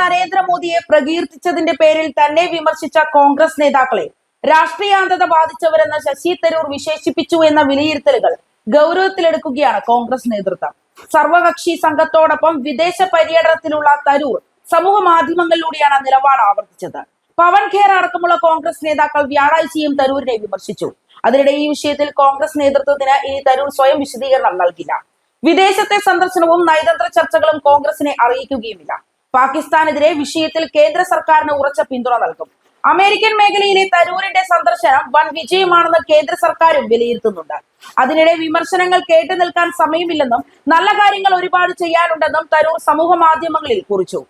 നരേന്ദ്രമോദിയെ പ്രകീർത്തിച്ചതിന്റെ പേരിൽ തന്നെ വിമർശിച്ച കോൺഗ്രസ് നേതാക്കളെ രാഷ്ട്രീയാന്തത ബാധിച്ചവരെന്ന് ശശി തരൂർ വിശേഷിപ്പിച്ചു എന്ന വിലയിരുത്തലുകൾ ഗൗരവത്തിലെടുക്കുകയാണ് കോൺഗ്രസ് നേതൃത്വം. സർവകക്ഷി സംഘത്തോടൊപ്പം വിദേശ പര്യടനത്തിലുള്ള തരൂർ സമൂഹ മാധ്യമങ്ങളിലൂടെയാണ് നിലപാട് ആവർത്തിച്ചത്. പവൻ ഖേർ അടക്കമുള്ള കോൺഗ്രസ് നേതാക്കൾ വ്യാഴാഴ്ചയും തരൂരിനെ വിമർശിച്ചു. അതിനിടെ ഈ വിഷയത്തിൽ കോൺഗ്രസ് നേതൃത്വത്തിന് ഇനി തരൂർ സ്വയം വിശദീകരണം നൽകില്ല. വിദേശത്തെ സന്ദർശനവും നയതന്ത്ര ചർച്ചകളും കോൺഗ്രസിനെ അറിയിക്കുകയുമില്ല. പാകിസ്ഥാനെതിരെ വിഷയത്തിൽ കേന്ദ്ര സർക്കാരിന് ഉറച്ച പിന്തുണ നൽകും. അമേരിക്കൻ മേഖലയിലെ തരൂരിന്റെ സന്ദർശനം വൻ വിജയമാണെന്ന് കേന്ദ്ര സർക്കാരും വിലയിരുത്തുന്നുണ്ട്. അതിനിടെ വിമർശനങ്ങൾ കേട്ടു നിൽക്കാൻ സമയമില്ലെന്നും നല്ല കാര്യങ്ങൾ ഒരുപാട് ചെയ്യാനുണ്ടെന്നും തരൂർ സമൂഹ മാധ്യമങ്ങളിൽ കുറിച്ചു.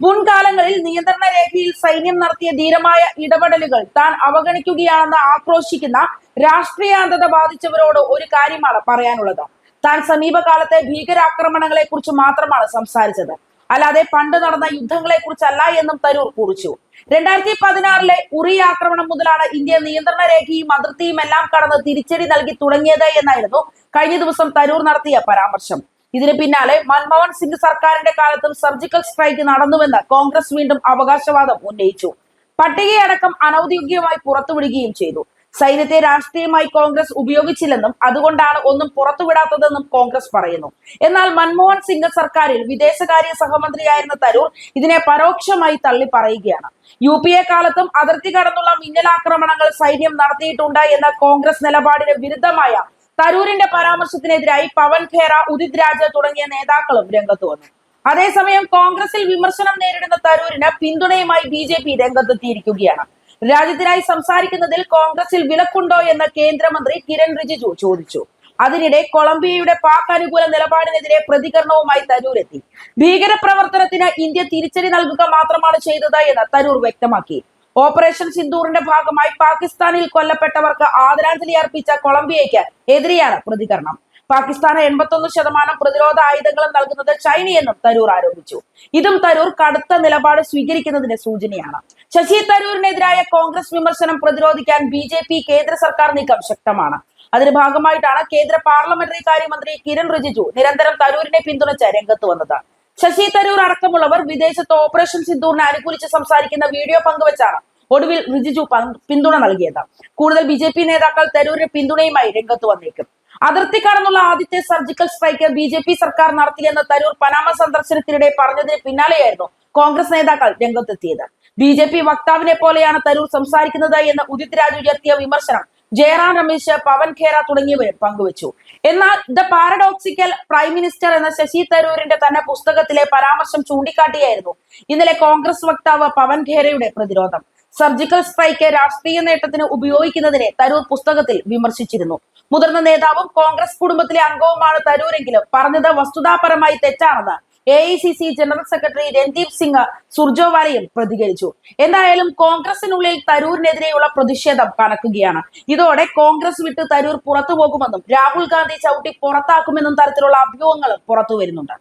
മുൻകാലങ്ങളിൽ നിയന്ത്രണ രേഖയിൽ സൈന്യം നടത്തിയ ധീരമായ ഇടപെടലുകൾ താൻ അവഗണിക്കുകയാണെന്ന് ആക്രോശിക്കുന്ന രാഷ്ട്രീയാന്തത ബാധിച്ചവരോട് ഒരു കാര്യമാണ് പറയാനുള്ളത്. താൻ സമീപകാലത്തെ ഭീകരാക്രമണങ്ങളെ കുറിച്ച് മാത്രമാണ് സംസാരിച്ചത്. അല്ലാതെ പണ്ട് നടന്ന യുദ്ധങ്ങളെ കുറിച്ചല്ല എന്നും തരൂർ കുറിച്ചു. രണ്ടായിരത്തി പതിനാറിലെ ഉറി ആക്രമണം മുതലാണ് ഇന്ത്യ നിയന്ത്രണ രേഖയും അതിർത്തിയും എല്ലാം കടന്ന് തിരിച്ചടി നൽകി തുടങ്ങിയത് എന്നായിരുന്നു കഴിഞ്ഞ ദിവസം തരൂർ നടത്തിയ പരാമർശം. ഇതിന് പിന്നാലെ മൻമോഹൻ സിംഗ് സർക്കാരിന്റെ കാലത്തും സർജിക്കൽ സ്ട്രൈക്ക് നടന്നുവെന്ന് കോൺഗ്രസ് വീണ്ടും അവകാശവാദം ഉന്നയിച്ചു. പട്ടികയടക്കം അനൌദ്യോഗികമായി പുറത്തുവിടുകയും ചെയ്തു. സൈന്യത്തെ രാഷ്ട്രീയമായി കോൺഗ്രസ് ഉപയോഗിച്ചില്ലെന്നും അതുകൊണ്ടാണ് ഒന്നും പുറത്തുവിടാത്തതെന്നും കോൺഗ്രസ് പറയുന്നു. എന്നാൽ മൻമോഹൻ സിംഗ് സർക്കാരിൽ വിദേശകാര്യ സഹമന്ത്രിയായിരുന്ന തരൂർ ഇതിനെ പരോക്ഷമായി തള്ളി പറയുകയാണ്. യു പി എ കാലത്തും അതിർത്തി കടന്നുള്ള മിന്നലാക്രമണങ്ങൾ സൈന്യം നടത്തിയിട്ടുണ്ട് എന്ന കോൺഗ്രസ് നിലപാടിന് വിരുദ്ധമായ തരൂരിന്റെ പരാമർശത്തിനെതിരായി പവൻ ഖേറ ഉദിത് രാജ തുടങ്ങിയ നേതാക്കളും രംഗത്ത് വന്നു. അതേസമയം കോൺഗ്രസിൽ വിമർശനം നേരിടുന്ന തരൂരിന് പിന്തുണയുമായി ബി ജെ പി രംഗത്തെത്തിയിരിക്കുകയാണ്. രാജ്യത്തിനായി സംസാരിക്കുന്നതിൽ കോൺഗ്രസിൽ വിലക്കുണ്ടോ എന്ന് കേന്ദ്രമന്ത്രി കിരൺ റിജിജു ചോദിച്ചു. അതിനിടെ കൊളംബിയയുടെ പാക് അനുകൂല നിലപാടിനെതിരെ പ്രതികരണവുമായി തരൂരെത്തി. ഭീകര പ്രവർത്തനത്തിന് ഇന്ത്യ തിരിച്ചടി നൽകുക മാത്രമാണ് ചെയ്തത് എന്ന് തരൂർ വ്യക്തമാക്കി. ഓപ്പറേഷൻ സിന്ദൂറിന്റെ ഭാഗമായി പാകിസ്ഥാനിൽ കൊല്ലപ്പെട്ടവർക്ക് ആദരാഞ്ജലി അർപ്പിച്ച കൊളംബിയയ്ക്ക് എതിരെയാണ് പ്രതികരണം. പാകിസ്ഥാന് എൺപത്തൊന്ന് ശതമാനം പ്രതിരോധ ആയുധങ്ങളും നൽകുന്നത് ചൈനയെന്നും തരൂർ ആരോപിച്ചു. ഇതും തരൂർ കടുത്ത നിലപാട് സ്വീകരിക്കുന്നതിന്റെ സൂചനയാണ്. ശശി തരൂരിനെതിരായ കോൺഗ്രസ് വിമർശനം പ്രതിരോധിക്കാൻ ബി ജെ പി കേന്ദ്ര സർക്കാർ നീക്കം ശക്തമാണ്. അതിന് ഭാഗമായിട്ടാണ് കേന്ദ്ര പാർലമെന്ററി കാര്യമന്ത്രി കിരൺ റിജിജു നിരന്തരം തരൂരിനെ പിന്തുണച്ച രംഗത്ത് വന്നത്. ശശി തരൂർ അടക്കമുള്ളവർ വിദേശത്ത് ഓപ്പറേഷൻ സിന്ദൂറിനെ അനുകൂലിച്ച് സംസാരിക്കുന്ന വീഡിയോ പങ്കുവച്ചാണ് ഒടുവിൽ റിജിജു പിന്തുണ നൽകിയത്. കൂടുതൽ ബി നേതാക്കൾ തരൂരിന് പിന്തുണയുമായി രംഗത്ത് വന്നേക്കും. അതിർത്തി കടന്നുള്ള ആദ്യത്തെ surgical strike B J P സർക്കാർ നടത്തിയെന്ന് തരൂർ പനാമ സന്ദർശനത്തിനിടെ പറഞ്ഞതിന് പിന്നാലെയായിരുന്നു കോൺഗ്രസ് നേതാക്കൾ രംഗത്തെത്തിയത്. ബി ജെ പി വക്താവിനെ പോലെയാണ് തരൂർ സംസാരിക്കുന്നത് എന്ന് ഉദിത് രാജ് ഉയർത്തിയ വിമർശനം ജയറാം രമേശ് പവൻ ഖേര തുടങ്ങിയവരും പങ്കുവച്ചു. എന്നാൽ ദ പാരഡോക്സിക്കൽ പ്രൈം മിനിസ്റ്റർ എന്ന ശശി തരൂരിന്റെ തന്നെ പുസ്തകത്തിലെ പരാമർശം ചൂണ്ടിക്കാട്ടിയായിരുന്നു ഇന്നലെ കോൺഗ്രസ് വക്താവ് പവൻ ഖേരയുടെ പ്രതിരോധം. സർജിക്കൽ സ്ട്രൈക്ക് രാഷ്ട്രീയ നേട്ടത്തിന് ഉപയോഗിക്കുന്നതിനെ തരൂർ പുസ്തകത്തിൽ വിമർശിച്ചിരുന്നു. മുതിർന്ന നേതാവും കോൺഗ്രസ് കുടുംബത്തിലെ അംഗവുമാണ് തരൂരെങ്കിലും പറഞ്ഞത് വസ്തുതാപരമായി തെറ്റാണെന്ന്. A I C C general secretary Randeep Singh സുർജോവാലയും പ്രതികരിച്ചു. എന്തായാലും കോൺഗ്രസിനുള്ളിൽ തരൂരിനെതിരെയുള്ള പ്രതിഷേധം കണക്കുകയാണ് ഇതോടെ കോൺഗ്രസ് വിട്ട് തരൂർ പുറത്തു പോകുമെന്നും രാഹുൽ ഗാന്ധി ചവിട്ടി പുറത്താക്കുമെന്നും തരത്തിലുള്ള അഭ്യൂഹങ്ങളും പുറത്തു വരുന്നുണ്ട്